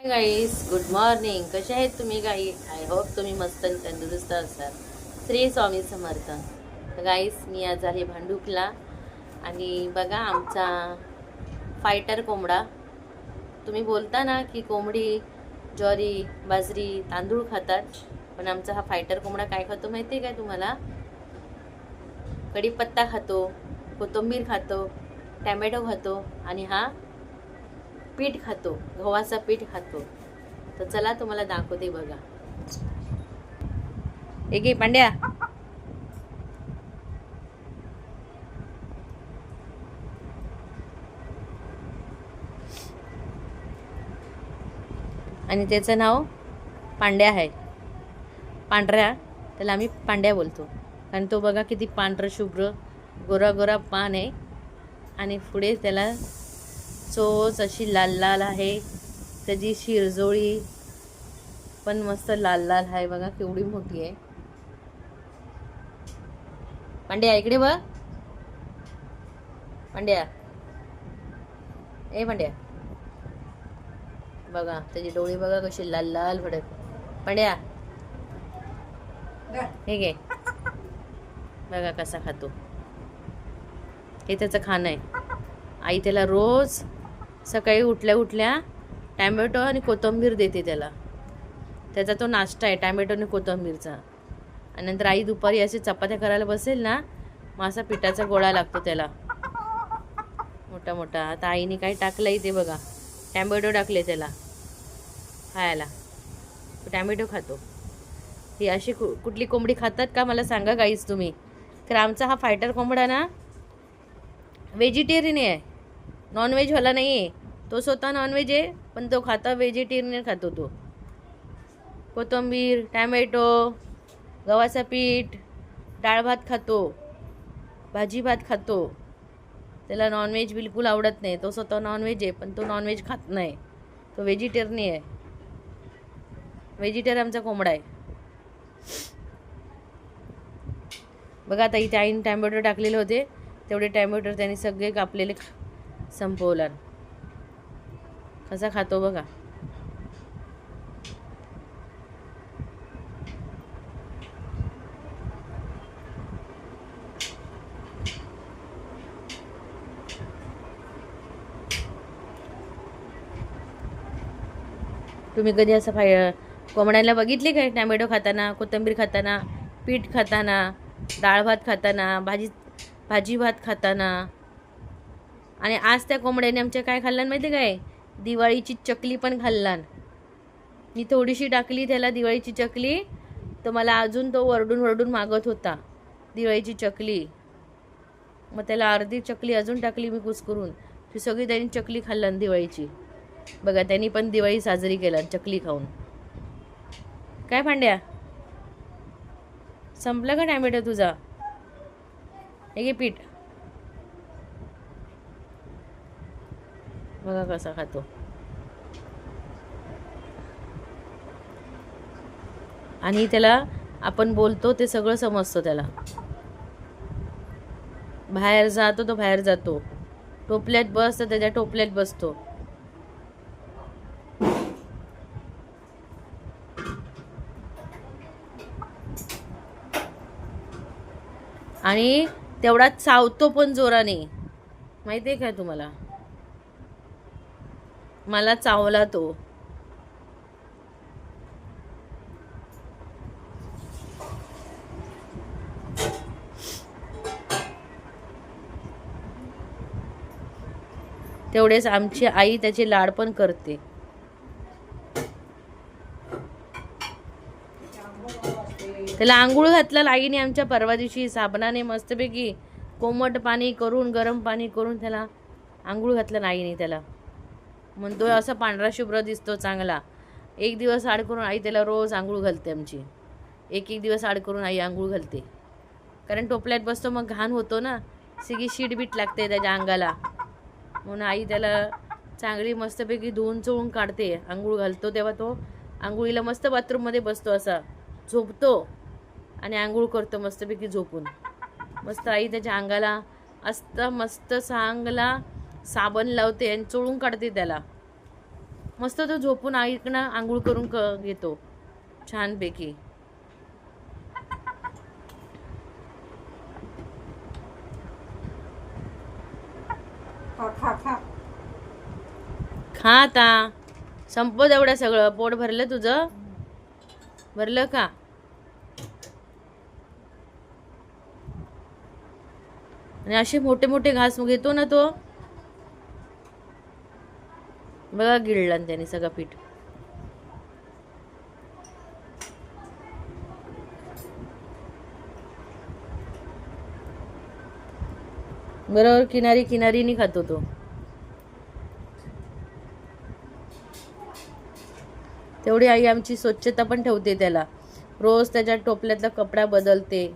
गाईस good morning कसे आहेत तुम्ही गाई आय होप तुम्ही मस्त आणि तंदुरुस्त असाल. श्री स्वामी समर्थ. गाईस मी आज आले भांडुकला आणि बघा आमचा फायटर कोंबडा. तुम्ही बोलता ना की कोंबडी ज्वारी बाजरी तांदूळ खातात. पण आमचा हा फायटर कोंबडा काय खातो माहिती आहे काय तुम्हाला? कढीपत्ता खातो कोथिंबीर खातो टॅमॅटो खातो आणि हा पीठ खातो गव्हाचा पीठ खातो. तर चला तुम्हाला दाखवते बघा. एक पांड्या. आणि त्याचं नाव पांड्या आहे. पांढऱ्या त्याला आम्ही पांड्या बोलतो. कारण तो बघा किती पांढरं शुभ्र गोरा गोरा पान आहे. आणि पुढे त्याला चोच अशी लाल लाल आहे त्याची शिरजोळी पण मस्त लाल लाल आहे बघा केवढी मोठी आहे. पांड्या इकडे बघ. पांड्या. ए पांड्या. बघा त्याची डोळी बघा कशी लाल लाल भडक. पांड्या. हे घे. बघा कसा खातो. हे त्याचं खाणं आहे. आई त्याला रोज सकाळी उठल्या उठल्या टॅमॅटो आणि कोथिंबीर देते त्याला. त्याचा तो नाश्ता आहे टॅमॅटो आणि कोथिंबीरचा. आणि नंतर आई दुपारी असे चपात्या करायला बसेल ना मग असा पिठाचा गोळा लागतो त्याला. मोठा मोठा. आता आईने काय टाकलं ते बघा. टॅमॅटो टाकले त्याला. खायला. टॅमॅटो खातो. ही अशी कु कुठली कोंबडी खातात का मला सांगा काहीच तुम्ही. तर आमचा हा फायटर कोंबडा ना व्हेजिटेरियन आहे. नॉनव्हेजवाला नाही आहे तो स्वतः नॉनव्हेज आहे पण तो खाता व्हेजिटेरियन खातो तो. कोथिंबीर टॅमॅटो गव्हाचं पीठ डाळ भात खातो भाजी भात खातो. त्याला नॉनव्हेज बिलकुल आवडत नाही. तो स्वतः नॉनव्हेज आहे पण तो नॉनव्हेज खात नाही. तो व्हेजिटेरियन आहे. व्हेजिटेरियन आमचा कोंबडा आहे. बघा आता इथे आईने टॅमॅटो टाकलेले होते. तेवढे टॅमॅटो त्यांनी सगळे कापलेले संपवला कसा खातो बघा. तुम्ही कधी असं फाय कोंबड्याला बघितले काय टॅमॅटो खाताना कोथिंबीर खाताना पीठ खाताना डाळ भात खाताना भाजी भाजी भात खाताना? आणि आज त्या कोंबड्याने आमच्या काय खाल्लं माहिती आहे काय? दिवाळीची चकली पण खाल्लान. मी थोडीशी टाकली त्याला दिवाळीची चकली तर मला अजून तो वरडून वरडून मागत होता दिवाळीची चकली. मग त्याला अर्धी चकली अजून टाकली मी कुसकरून. ती सगळी त्यांनी चकली खाल्लान दिवाळीची. बघा त्यांनी पण दिवाळी साजरी केला चकली खाऊन. काय भांड्या? संपलं का टॅमेटो तुझा? हे घे पीठ. बघा कसा खातो. आणि त्याला आपण बोलतो ते सगळं समजतो त्याला. बाहेर जातो तो बाहेर जातो. टोपल्यात बसतो त्याच्या टोपल्यात बसतो. आणि तेवढा चावतो पण जोराने. माहिती आहे काय तुम्हाला? मला चावला तो. तेवढेच आमची आई त्याचे लाड पण करते. त्याला आंघोळ घातलं आईने आमच्या परवा दिवशी. साबणाने मस्तपैकी कोमट पाणी करून गरम पाणी करून त्याला आंघोळ घातलं आईने त्याला. म्हणतो असा पांढरा शुभ्र दिसतो चांगला. एक दिवस आड करून आई त्याला रोज आंघोळ घालते आमची. एक एक दिवस आड करून आई आंघोळ घालते. कारण टोपल्यात बसतो मग घाण होतो ना. सगळी शीटबीट लागते त्याच्या अंगाला. म्हणून आई त्याला चांगली मस्तपैकी धुवून चोळून काढते. आंघोळ घालतो तेव्हा तो आंघोळीला मस्त बाथरूममध्ये बसतो असा. झोपतो आणि आंघोळ करतो मस्तपैकी झोपून. मस्त आई त्याच्या अंगाला असता मस्त चांगला साबण लावते आणि चोळून काढते त्याला. मस्त तो झोपून ऐकणं आंघोळ करून क घेतो. छानपैकी. खा खा आता. संपत एवढं सगळं. पोट भरलं तुझं? भरलं का? आणि असे मोठे मोठे घास घेतो ना तो? बघा गिळला त्याने सगळं पीठ. बरोबर किनारी किनारीनी खातो तो. तेवढी आई आमची स्वच्छता पण ठेवते त्याला. रोज त्याच्या टोपल्यातला कपडा बदलते.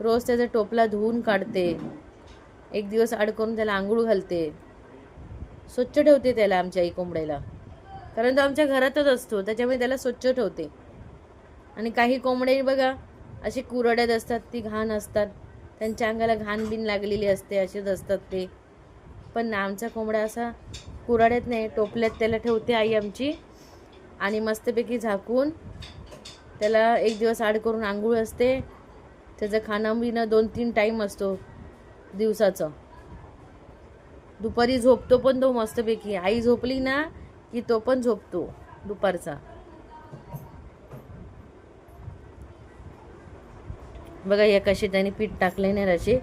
रोज त्याचा टोपला धुवून काढते. एक दिवस आड करून त्याला आंघोळ घालते. स्वच्छ ठेवते त्याला आमच्या आई कोंबड्याला. कारण तो आमच्या घरातच असतो त्याच्यामुळे त्याला स्वच्छ ठेवते. आणि काही कोंबडे बघा असे कुरड्यात असतात ती घाण असतात. त्यांच्या अंगाला घाण बिन लागलेली असते असेच असतात ते. पण आमचा कोंबडा असा कुराड्यात नाही टोपल्यात त्याला ठेवते आई आमची. आणि मस्तपैकी झाकून त्याला एक दिवस आड करून आंघोळ असते. त्याचं खाणं बिणं दोन तीन टाईम असतो दिवसाचं. दुपारी झोपतो पण तो मस्तपैकी. आई झोपली ना की तो पण झोपतो दुपारचा. बघा या कशी त्याने पीठ टाकले नाही असे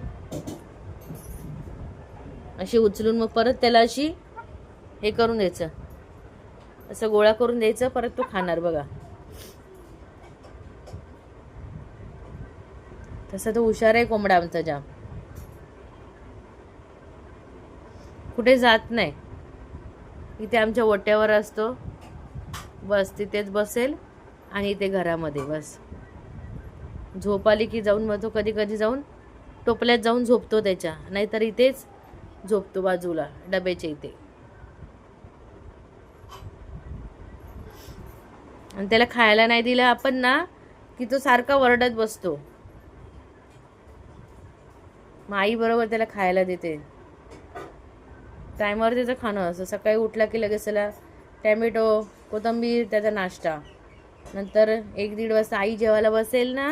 अशी उचलून मग परत त्याला अशी हे करून द्यायचं. असं गोळा करून द्यायचं परत तो खाणार बघा. तसा तो हुशार आहे कोंबडा आमचा जाम. कुठे जात नाही. इथे आमच्या ओट्यावर असतो. बस तिथेच बसेल आणि इथे घरामध्ये बस. झोप आली की जाऊन मग तो कधी कधी जाऊन टोपल्यात जाऊन झोपतो त्याच्या. नाहीतर इथेच झोपतो बाजूला डब्याच्या इथे. आणि त्याला खायला नाही दिलं आपण ना की तो सारखा वरडत बसतो. मग आई बरोबर त्याला खायला देते. टायमावर त्याचं खाणं. असं सकाळी उठला की लगेच त्याला टॅमॅटो कोथिंबीर त्याचा नाश्ता. नंतर एक दीड वाजता आई जेवायला बसेल ना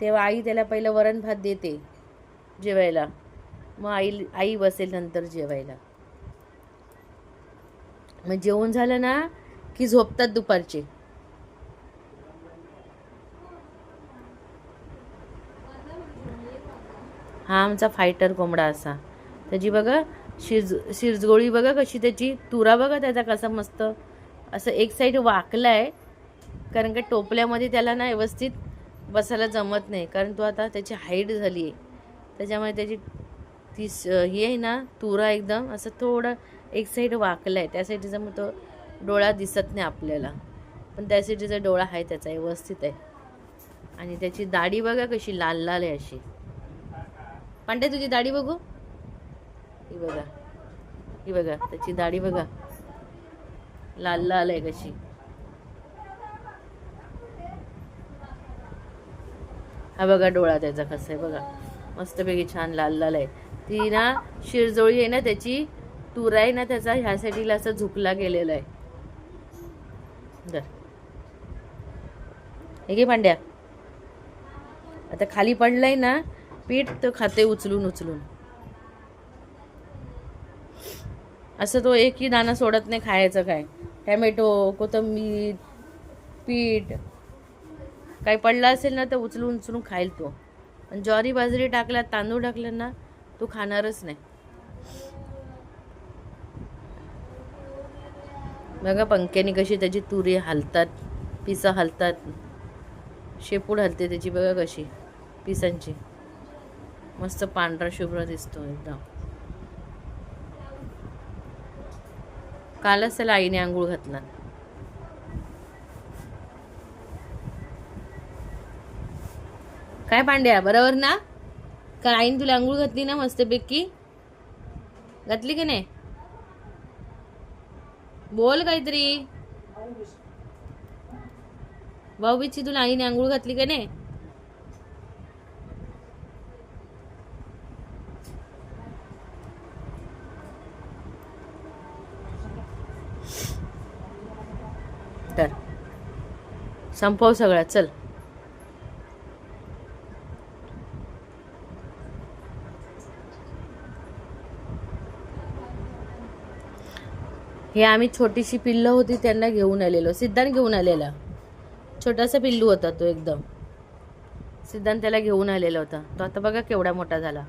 तेव्हा आई त्याला पहिलं वरण भात देते जेवायला. मग आई आई बसेल नंतर जेवायला. मग जेवण झालं ना की झोपतात दुपारचे. हा आमचा फायटर कोंबडा असा. त्याची बघा शिरज शिरजगोळी बघा कशी त्याची तुरा बघा त्याचा कसा मस्त. असं एक साईड वाकला आहे कारण का टोपल्यामध्ये त्याला ना व्यवस्थित बसायला जमत नाही कारण तो आता त्याची हाईट झाली आहे. त्याच्यामुळे त्याची ती स- ही आहे ना तुरा एकदम असं थोडं एक साईड वाकला आहे त्या साईडचा मग तो डोळा दिसत नाही आपल्याला. पण त्या साईडचा डोळा आहे त्याचा व्यवस्थित आहे. आणि त्याची दाढी बघा कशी लाल लाल आहे अशी. पांडे तुझी दाढी बघू. ही बघा. ही बघा त्याची दाढी बघा. लाल लाल आहे कशी. हा बघा डोळा त्याचा कसा आहे बघा. मस्तपैकी छान लाल लाल आहे. ती ना शिरजोळी आहे ना त्याची तुरा आहे ना त्याचा ह्या साईडला असं झुकला गेलेला आहे. हे घे पांड्या आता खाली पडलंय ना पीठ तर खाते उचलून उचलून. असं तो एकही दाणा सोडत नाही खायचं काय? टॅमॅटो कोथंबीर पीठ काही पडला असेल ना तर उचलून उचलून खाईल तो. आणि ज्वारी बाजरी टाकला तांदूळ टाकलं ना तो खाणारच नाही. बघा पंख्याने कशी त्याची तुरी हलतात पिसं हलतात. शेपूड हलते त्याची बघा कशी पिसांची. मस्त पांढरा शुभ्र दिसतो एकदम. कालच त्याला आईने आंघोळ घातला. काय पांड्या बरोबर ना? का आईने तुला आंघोळ घातली ना मस्तपैकी. घातली की नाही? बोल काहीतरी. भाऊबीची तुला आईने आंघोळ घातली का नाही? संपव सगळ्या चल. हे आम्ही छोटीशी पिल्लं होती त्यांना घेऊन आलेलो. सिद्धांत घेऊन आलेला. छोटासा पिल्लू होता तो एकदम. सिद्धांत त्याला घेऊन आलेला होता. तो आता बघा केवढा मोठा झाला.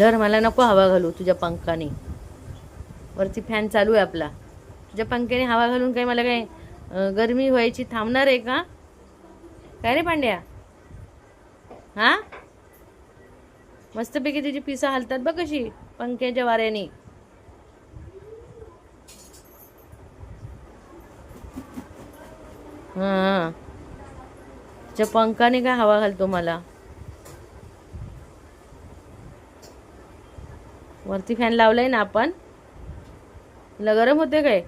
धर मला नको हवा घालू तुझ्या पंखाने. वरती फॅन चालू आहे आपला. तुझ्या पंख्याने हवा घालून काही मला काय गरमी व्हायची थांबणार आहे का? काय रे पांड्या? हा? मस्तपैकी तुझी पिसा हलतात बघ कशी पंख्याच्या वाऱ्याने. हा तुझ्या पंखाने काय हवा घालतो मला? वरती फॅन लावलाय ना आपण. तुला गरम होते काय?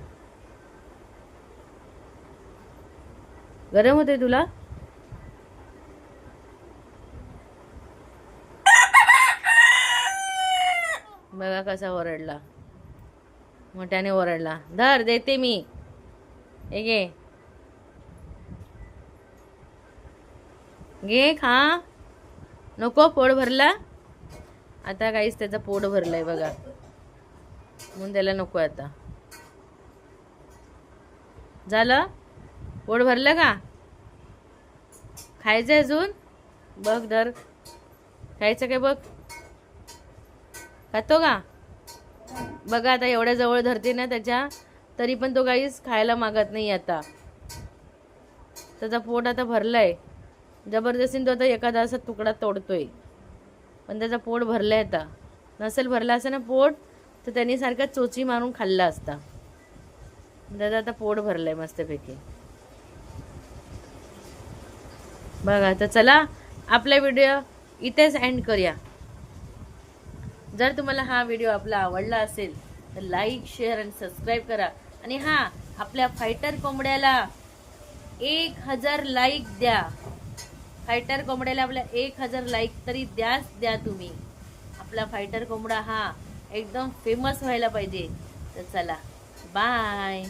गरम होते तुला? बघा कसा ओरडला. मोठ्याने ओरडला. धर देते मी. हे घे. घे खा. नको पोट भरला. आता काहीच त्याचं पोट भरलंय बघा. म्हणून त्याला नको आता. झालं? पोट भरलं का? खायचं अजून? बघ दर. खायचं काय बघ? खातो का? बघा आता एवढ्या जवळ धरते ना त्याच्या तरी पण तो काहीच खायला मागत नाही आता. त्याचा पोट आता भरलाय. जबरदस्तीने तो आता एखादा असा तुकडा तोडतोय. पण त्याचा पोट भरला आता. नसेल भरला असं ना पोट तर त्यांनी सारखा चोची मारून खाल्ला असता. त्याचा आता पोट भरलंय मस्तपैकी. बघा तर चला आपला व्हिडिओ इथेच एंड करूया. जर तुम्हाला हा व्हिडिओ आपला आवडला असेल तर लाईक शेअर आणि सबस्क्राईब करा. आणि हा आपल्या फायटर कोंबड्याला एक हजार लाईक द्या. फायटर कोंबड्याला आपल्या एक हजार लाईक तरी द्याच द्या तुम्ही. आपला फायटर कोंबडा हा एकदम फेमस व्हायला पाहिजे. तर चला बाय